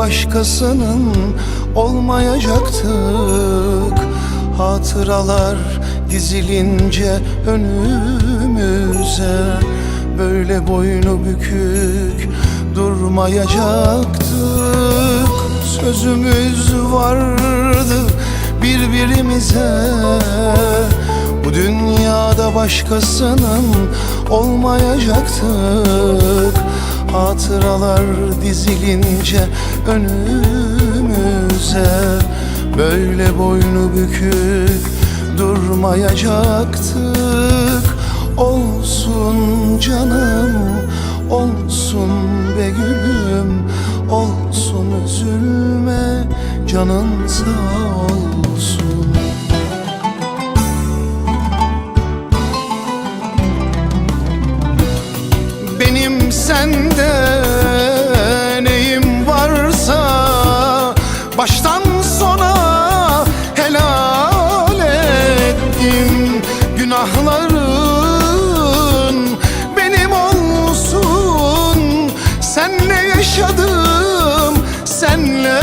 başkasının olmayacaktık. Hatıralar dizilince önümüze Böyle boynu bükük durmayacaktık. Sözümüz vardı birbirimize. Bu dünyada başkasının olmayacaktık Hatıralar dizilince önümüze Böyle boynu bükük durmayacaktık. Olsun canım, olsun be gülüm Olsun üzülme, canın sağ olsun sende neyim varsa Baştan sona helal ettim Günahların benim olsun. Senle yaşadım, senle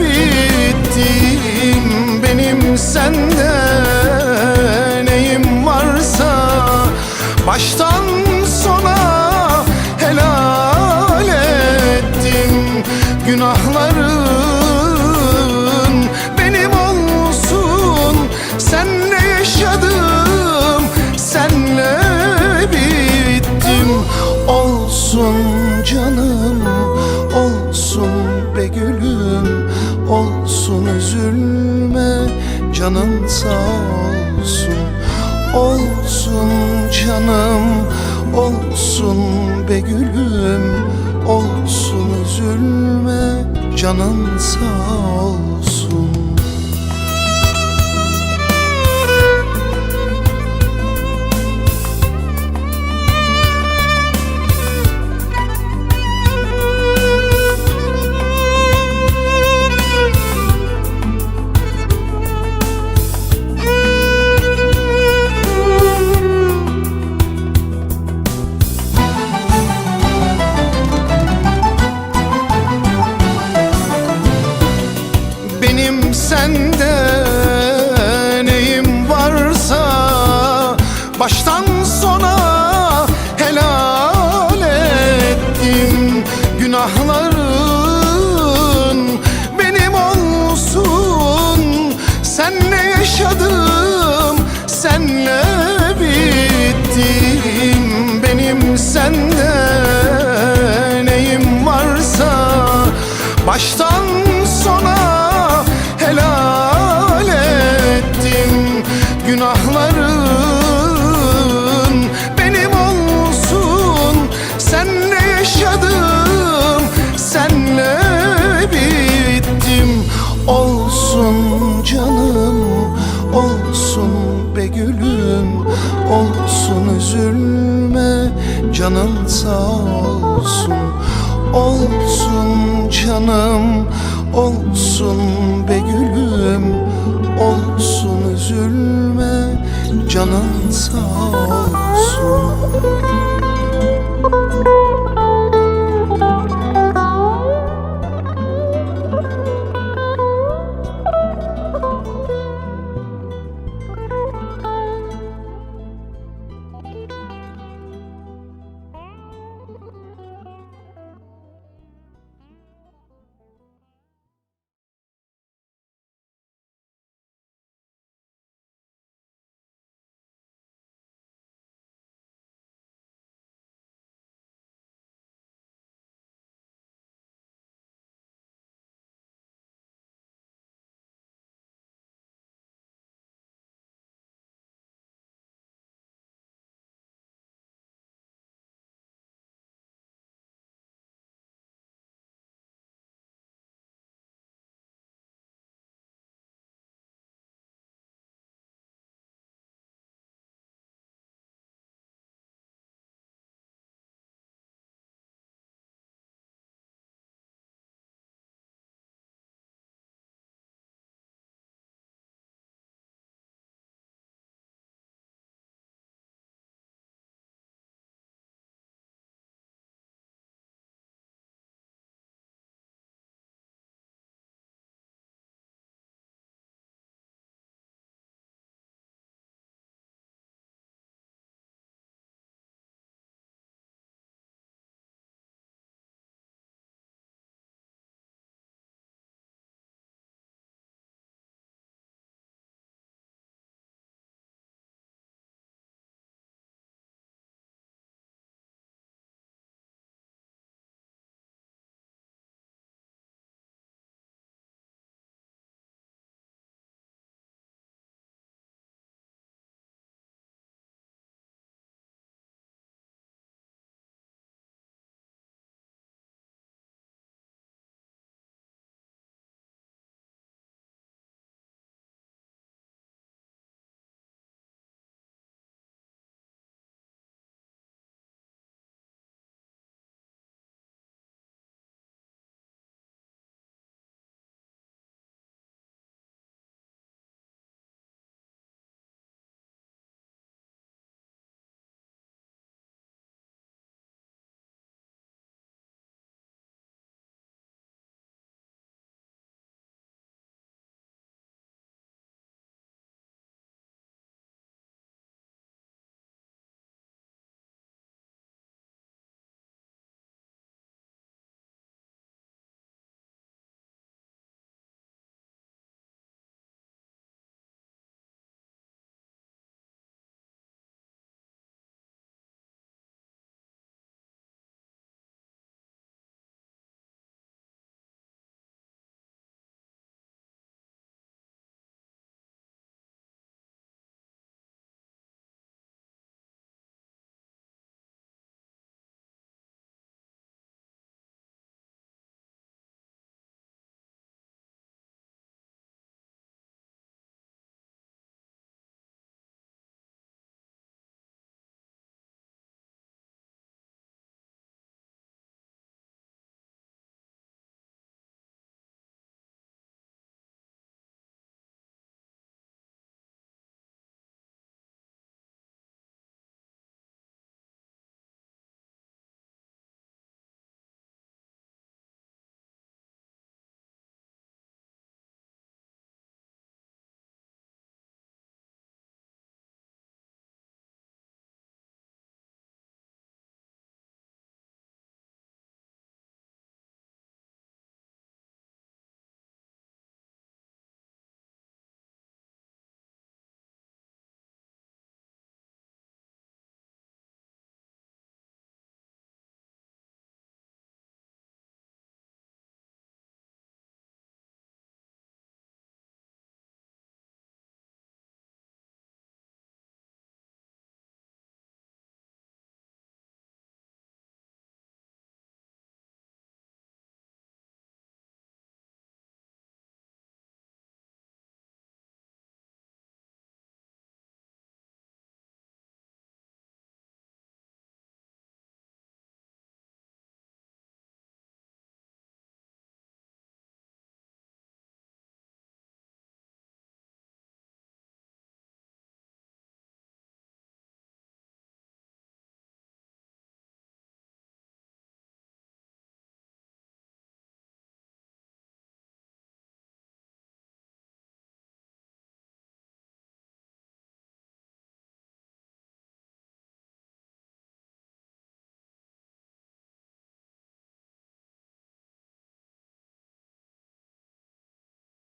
bittim. Benim sende neyim varsa Baştan Olsun canım, olsun be gülüm Olsun üzülme, canın sağ olsun canın sağ olsun. Olsun canım, olsun be gülüm. Olsun üzülme, canın sağ olsun